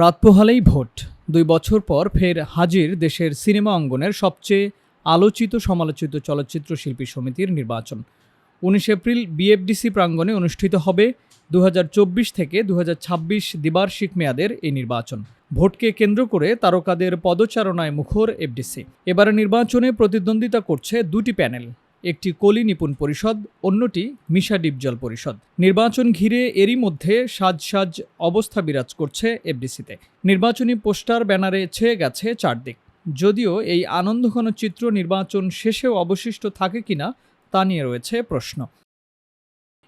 রাত পোহালেই ভোট। দুই বছর পর ফের হাজির দেশের সিনেমা অঙ্গনের সবচেয়ে আলোচিত সমালোচিত চলচ্চিত্র শিল্পী সমিতির নির্বাচন। উনিশ এপ্রিল বিএফডিসি প্রাঙ্গণে অনুষ্ঠিত হবে দু হাজার চব্বিশ থেকে দু হাজার দ্বিবার্ষিক মেয়াদের এই নির্বাচন। ভোটকে কেন্দ্র করে তারকাদের পদচারণায় মুখর এফডিসি। এবারে নির্বাচনে প্রতিদ্বন্দ্বিতা করছে দুটি প্যানেল। একটি কলি নিপুণ পরিষদ, অন্যটি মিশা ডিপজল পরিষদ। নির্বাচন ঘিরে এরই মধ্যে সাজ সাজ অবস্থা বিরাজ করছে এফডিসিতে। নির্বাচনী পোস্টার, ব্যানারে ছেয়ে গেছে চারদিক। যদিও এই আনন্দঘন চিত্র নির্বাচন শেষেও অবশিষ্ট থাকে কিনা তা নিয়ে রয়েছে প্রশ্ন।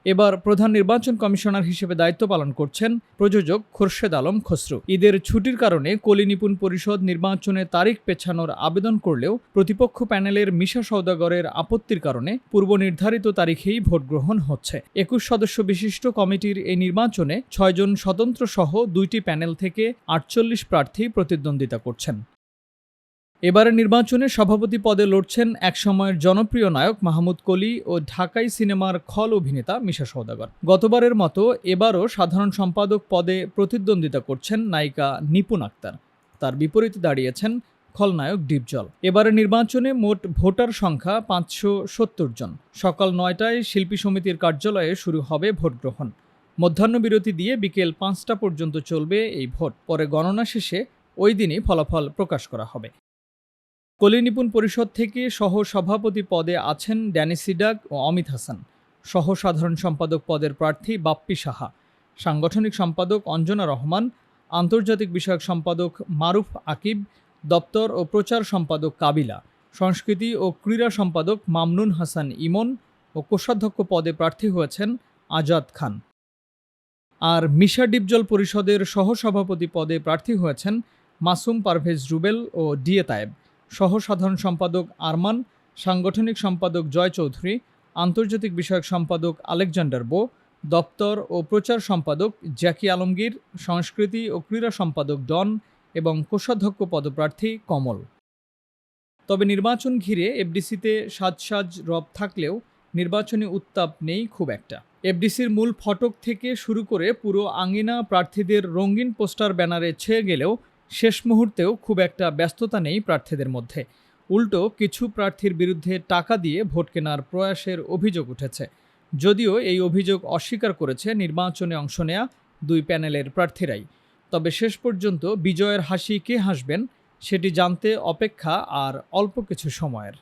এবার প্রধান নির্বাচন কমিশনার হিসেবে দায়িত্ব পালন করছেন প্রযোজক খোরশেদ আলম খসরু। ঈদের ছুটির কারণে কলি নিপুণ পরিষদ নির্বাচনে তারিখ পেছানোর আবেদন করলেও প্রতিপক্ষ প্যানেলের মিশা সৌদাগরের আপত্তির কারণে পূর্ব নির্ধারিত তারিখেই ভোট গ্রহণ হচ্ছে। একুশ সদস্য বিশিষ্ট কমিটির এই নির্বাচনে ছয়জন স্বতন্ত্র সহ দুইটি প্যানেল থেকে আটচল্লিশ প্রার্থী প্রতিদ্বন্দ্বিতা করছেন। এবারের নির্বাচনে সভাপতি পদে লড়ছেন একসময়ের জনপ্রিয় নায়ক মাহমুদ কলি ও ঢাকাই সিনেমার খল অভিনেতা মিশা সওদাগর। গতবারের মতো এবারও সাধারণ সম্পাদক পদে প্রতিদ্বন্দ্বিতা করছেন নায়িকা নিপুণ আক্তার। তার বিপরীতে দাঁড়িয়েছেন খলনায়ক ডিপজল। এবারের নির্বাচনে মোট ভোটার সংখ্যা পাঁচশো সত্তর জন। সকাল নয়টায় শিল্পী সমিতির কার্যালয়ে শুরু হবে ভোট গ্রহণ। মধ্যাহ্ন বিরতি দিয়ে বিকেল পাঁচটা পর্যন্ত চলবে এই ভোট। পরে গণনা শেষে ওই দিনই ফলাফল প্রকাশ করা হবে। কলি নিপুণ পরিষদ থেকে সহ সভাপতি পদে আছেন ড্যানি সিডাক ও অমিত হাসান। সহ সাধারণ সম্পাদক পদের প্রার্থী বাপ্পি সাহা। সাংগঠনিক সম্পাদক অঞ্জনা রহমান। আন্তর্জাতিক বিষয়ক সম্পাদক মারুফ আকিব। দপ্তর ও প্রচার সম্পাদক কাবিলা। সংস্কৃতি ও ক্রীড়া সম্পাদক মামনুন হাসান ইমন ও কোষাধ্যক্ষ পদে প্রার্থী হয়েছেন আজাদ খান। আর মিশা ডিপজল পরিষদের সহসভাপতি পদে প্রার্থী হয়েছেন মাসুম পারভেজ রুবেল ও ডিএ তায়েব। সহ সাধারণ সম্পাদক আরমান, সাংগঠনিক সম্পাদক জয় চৌধুরী, আন্তর্জাতিক বিষয়ক সম্পাদক আলেকজান্ডার বো, দপ্তর ও প্রচার সম্পাদক জ্যাকি আলমগীর, সংস্কৃতি ও ক্রীড়া সম্পাদক ডন এবং কোষাধ্যক্ষ পদপ্রার্থী কমল। তবে নির্বাচন ঘিরে এফডিসিতে সাজসাজ রব থাকলেও নির্বাচনী উত্তাপ নেই খুব একটা। এফডিসির মূল ফটক থেকে শুরু করে পুরো আঙ্গিনা প্রার্থীদের রঙিন পোস্টার, ব্যানারে ছেয়ে গেলেও শেষ মুহূর্তেও খুব একটা ব্যস্ততা নেই প্রার্থীদের মধ্যে। উল্টো কিছু প্রার্থীর বিরুদ্ধে টাকা দিয়ে ভোট কেনার প্রয়াসের অভিযোগ উঠেছে। যদিও এই অভিযোগ অস্বীকার করেছে নির্বাচনে অংশ নেয়া দুই প্যানেলের প্রার্থীরাই। তবে শেষ পর্যন্ত বিজয়ের হাসি কে হাসবেন সেটি জানতে অপেক্ষা আর অল্প কিছু সময়ের।